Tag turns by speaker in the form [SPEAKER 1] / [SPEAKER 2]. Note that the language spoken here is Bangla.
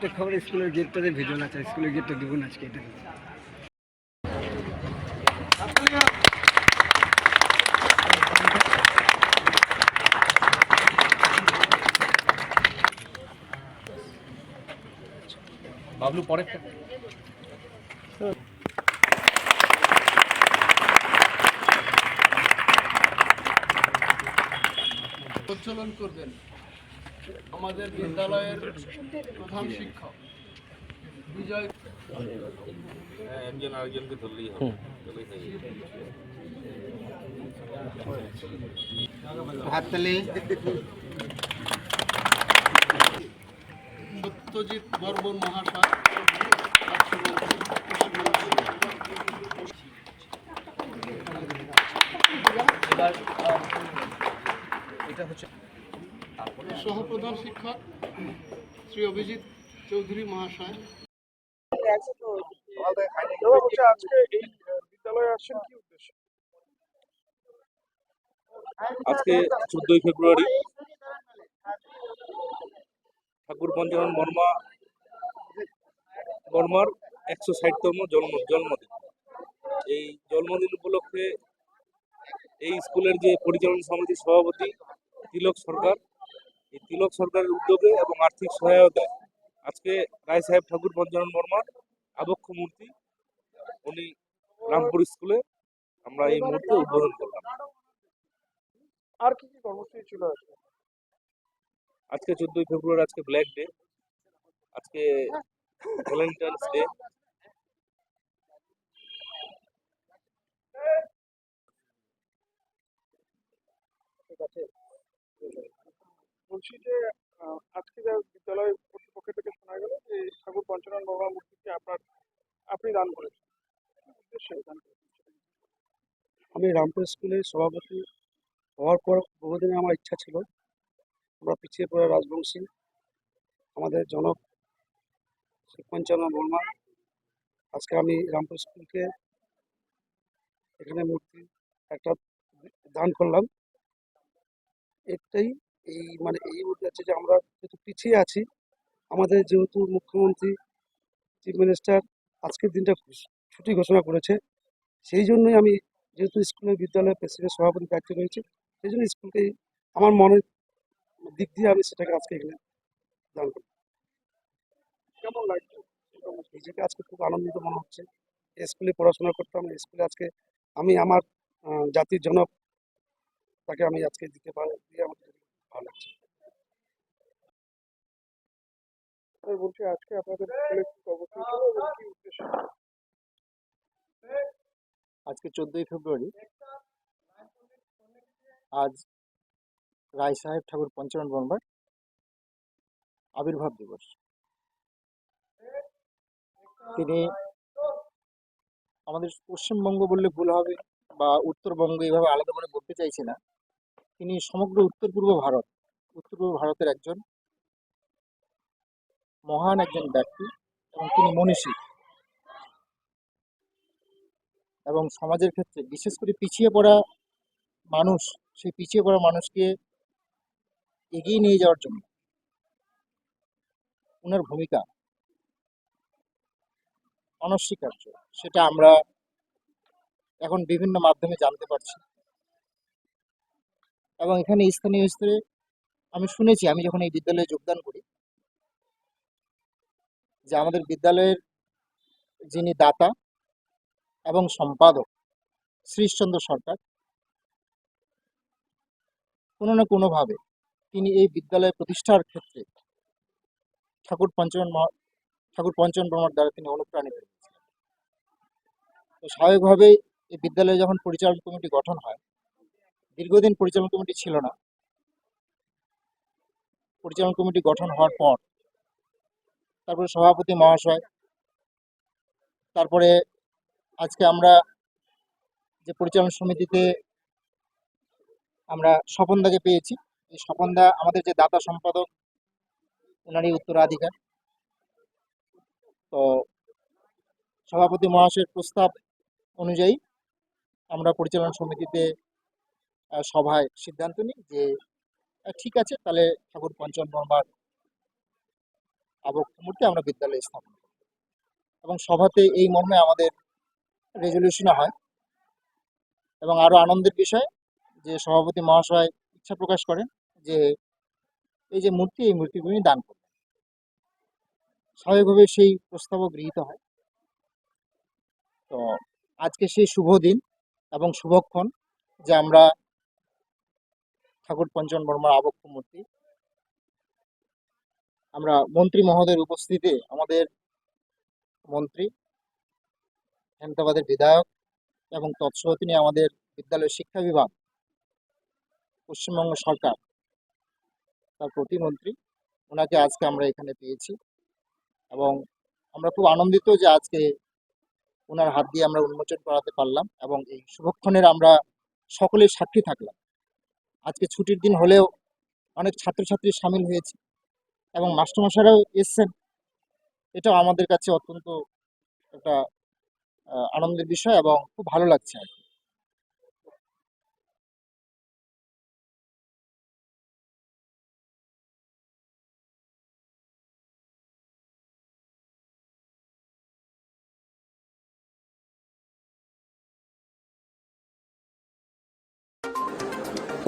[SPEAKER 1] প্রত্যেক খবর, স্কুলের গেটটাতে ভিডিও আছে স্কুলের গেটটা দিব না আজকে, এটা।
[SPEAKER 2] বাবলু পরে
[SPEAKER 3] প্রচলন করবেন। আমাদের বিদ্যালয়ের প্রধান শিক্ষক বিজয়
[SPEAKER 2] একজন আরেকজনকে ধরলেই হবে। ধরলেই যাবে।
[SPEAKER 1] হাততালি।
[SPEAKER 3] সত্যজিৎ বর্মন মহাশয় সহপ্রধান শিক্ষক, শ্রী অভিজিৎ চৌধুরী মহাশয়।
[SPEAKER 2] আজকে চোদ্দই ফেব্রুয়ারি, ঠাকুর পঞ্চানন বর্মা, বর্মার একশো ষাটতম জন্ম জন্মদিন। এই জন্মদিন উপলক্ষে এই স্কুলের যে পরিচালন সমিতির সভাপতি, তিলক সরকার এই তিলক সরকারের উদ্যোগে এবং আর্থিক সহায়তায় আজকে রায় সাহেব ঠাকুর পঞ্চানন বর্মার আবক্ষ মূর্তি উনি রামপুর স্কুলে আমরা এই মুহূর্তে উদ্বোধন করলাম।
[SPEAKER 3] আর কি কি কর্মসূচি ছিল আজকে?
[SPEAKER 2] আজকে চোদ্দই ফেব্রুয়ারি আজকে ব্ল্যাক ডে আজকে ভ্যালেন্টাইন্স ডে।
[SPEAKER 3] বলছি যে আজকে যা বিদ্যালয় কর্তৃপক্ষ থেকে শোনা গেল যে, ঠাকুর পঞ্চানন বাবা মূর্তিকে আপনার, আপনি দান করেছেন।
[SPEAKER 1] আমি রামপুর স্কুলের সভাপতি হওয়ার পর বহুদিনে আমার ইচ্ছা ছিল, আমরা পিছিয়ে পড়া রাজবংশী, আমাদের জনক শ্রী পঞ্চানন বর্মা, আজকে আমি রামপুর স্কুলকে এখানে মূর্তি একটা দান করলাম। এটাই এই মানে এই উদ্দেশ্যে যে আমরা যেহেতু পিছিয়ে আছি, আমাদের যেহেতু মুখ্যমন্ত্রী চিফ মিনিস্টার আজকের দিনটা ছুটি ঘোষণা করেছে। সেই জন্যই আমি যেহেতু স্কুলের বিদ্যালয়ের প্রেসিডেন্ট, সভাপতি দায়িত্ব রয়েছে, সেই জন্য স্কুলকে আমার মনের দিক দিয়ে আমি সেটাকে আজকে এখানে দান করি।
[SPEAKER 3] কেমন লাগছে
[SPEAKER 1] নিজেকে আজকে খুব আনন্দিত মনে হচ্ছে। স্কুলে পড়াশোনা করতাম স্কুলে আজকে আমি আমার জাতির জনক, তাকে আমি আজকে দিতে পারি, দিয়ে আমার
[SPEAKER 3] আমি বলছি, আজকে আপনাদের
[SPEAKER 4] আজকে চোদ্দই ফেব্রুয়ারি। আজ রায় সাহেব ঠাকুর পঞ্চানন বর্মার আবির্ভাব দিবস। তিনি আমাদের পশ্চিমবঙ্গ বললে ভুল হবে বা উত্তরবঙ্গ এইভাবে আলাদা করে বলতে চাইছি না। তিনি সমগ্র উত্তর পূর্ব ভারত উত্তর পূর্ব ভারতের একজন মহান একজন ব্যক্তি এবং তিনি মনীষী। এবং সমাজের ক্ষেত্রে বিশেষ করে পিছিয়ে পড়া মানুষ, সেই পিছিয়ে পড়া মানুষকে এগিয়ে নিয়ে যাওয়ার জন্য ওনার ভূমিকা অনস্বীকার্য। সেটা আমরা এখন বিভিন্ন মাধ্যমে জানতে পারছি। এবং এখানে স্থানীয় স্তরে আমি শুনেছি, আমি যখন এই বিদ্যালয়ে যোগদান করি, যে আমাদের বিদ্যালয়ের যিনি দাতা এবং সম্পাদক শ্রীশচন্দ্র সরকার, কোনো না কোনোভাবে তিনি এই বিদ্যালয় প্রতিষ্ঠার ক্ষেত্রে ঠাকুর পঞ্চম ঠাকুর পঞ্চম ব্রহ্মার দ্বারা তিনি অনুপ্রাণিত হয়েছিলেন। তো স্বাভাবিকভাবেই এই বিদ্যালয়ে যখন পরিচালন কমিটি গঠন হয় দীর্ঘদিন পরিচালন কমিটি ছিল না। পরিচালন কমিটি গঠন হওয়ার পর তারপরে সভাপতি মহাশয়, তারপরে আজকে আমরা যে পরিচালন সমিতিতে আমরা স্বপনদাকে পেয়েছি, এই স্বপনদা আমাদের যে দাতা সম্পাদক ওনারই উত্তরাধিকার। তো সভাপতি মহাশয়ের প্রস্তাব অনুযায়ী আমরা পরিচালনা সমিতিতে সভায় সিদ্ধান্ত নিই যে ঠিক আছে, তাহলে ঠাকুর পঞ্চম বর্মার আবক্ষ মূর্তি আমরা বিদ্যালয়ে স্থাপন করব। এবং সভাতে এই মর্মে আমাদের রেজলিউশনও হয়। এবং আরও আনন্দের বিষয়, যে সভাপতি মহাশয় ইচ্ছা প্রকাশ করেন যে, এই যে মূর্তি, এই মূর্তিগুলি দান করবেন। স্বাভাবিকভাবে সেই প্রস্তাবও গৃহীত হয়। তো আজকে সেই শুভ দিন এবং শুভক্ষণ যে আমরা ঠাকুর পঞ্চম বর্মার আবক্ষ মূর্তি। আমরা মন্ত্রী মহোদয়ের উপস্থিতিতে আমাদের মন্ত্রী, হেমতাবাদের বিধায়ক এবং তৎসহ তিনি আমাদের বিদ্যালয় শিক্ষা বিভাগ, পশ্চিমবঙ্গ সরকার, তার প্রতিমন্ত্রী। ওনাকে আজকে আমরা এখানে পেয়েছি এবং আমরা খুব আনন্দিত যে আজকে ওনার হাত দিয়ে আমরা উন্মোচন করাতে পারলাম এবং এই শুভক্ষণের আমরা সকলেই সাক্ষী থাকলাম। আজকে ছুটির দিন হলেও অনেক ছাত্রছাত্রী সামিল হয়েছে এবং মাস্টারমশাইরাও এসছেন। এটাও আমাদের কাছে অত্যন্ত একটা আনন্দের বিষয় এবং খুব ভালো লাগছে আর কি।